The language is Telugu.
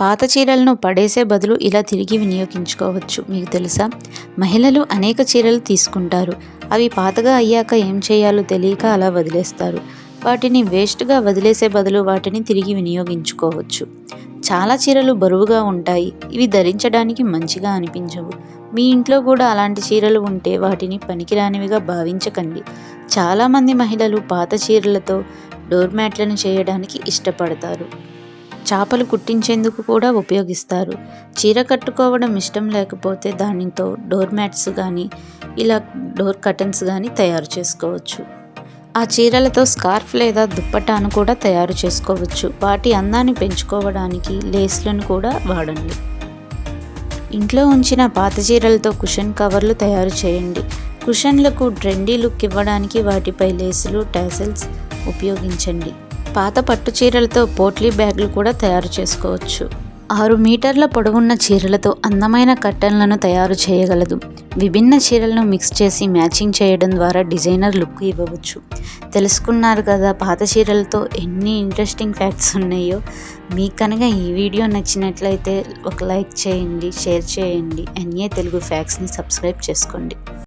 పాత చీరలను పడేసే బదులు ఇలా తిరిగి వినియోగించుకోవచ్చు. మీకు తెలుసా? మహిళలు అనేక చీరలు తీసుకుంటారు. అవి పాతగా అయ్యాక ఏం చేయాలో తెలియక అలా వదిలేస్తారు. వాటిని వేస్ట్గా వదిలేసే బదులు వాటిని తిరిగి వినియోగించుకోవచ్చు. చాలా చీరలు బరువుగా ఉంటాయి. ఇవి ధరించడానికి మంచిగా అనిపించవు. మీ ఇంట్లో కూడా అలాంటి చీరలు ఉంటే వాటిని పనికిరానివిగా భావించకండి. చాలామంది మహిళలు పాత చీరలతో డోర్ మ్యాట్లను చేయడానికి ఇష్టపడతారు. చేపలు కుట్టించేందుకు కూడా ఉపయోగిస్తారు. చీర కట్టుకోవడం ఇష్టం లేకపోతే దానితో డోర్ మ్యాట్స్ కానీ ఇలా డోర్ కర్టన్స్ కానీ తయారు చేసుకోవచ్చు. ఆ చీరలతో స్కార్ఫ్ లేదా దుప్పటాను కూడా తయారు చేసుకోవచ్చు. వాటి అందాన్ని పెంచుకోవడానికి లేస్లను కూడా వాడండి. ఇంట్లో ఉంచిన పాత చీరలతో కుషన్ కవర్లు తయారు చేయండి. కుషన్లకు ట్రెండీ లుక్ ఇవ్వడానికి వాటిపై లేసులు టాసెల్స్ ఉపయోగించండి. పాత పట్టు చీరలతో పోట్లీ బ్యాగులు కూడా తయారు చేసుకోవచ్చు. ఆరు మీటర్ల పొడవున్న చీరలతో అందమైన కట్టెలను తయారు చేయగలదు. విభిన్న చీరలను మిక్స్ చేసి మ్యాచింగ్ చేయడం ద్వారా డిజైనర్ లుక్ ఇవ్వవచ్చు. తెలుసుకున్నారు కదా పాత చీరలతో ఎన్ని ఇంట్రెస్టింగ్ ఫ్యాక్ట్స్ ఉన్నాయో? మీకు కనుక ఈ వీడియో నచ్చినట్లయితే ఒక లైక్ చేయండి షేర్ చేయండి ఎన్ఏ తెలుగు ఫ్యాక్ట్స్ని సబ్స్క్రైబ్ చేసుకోండి.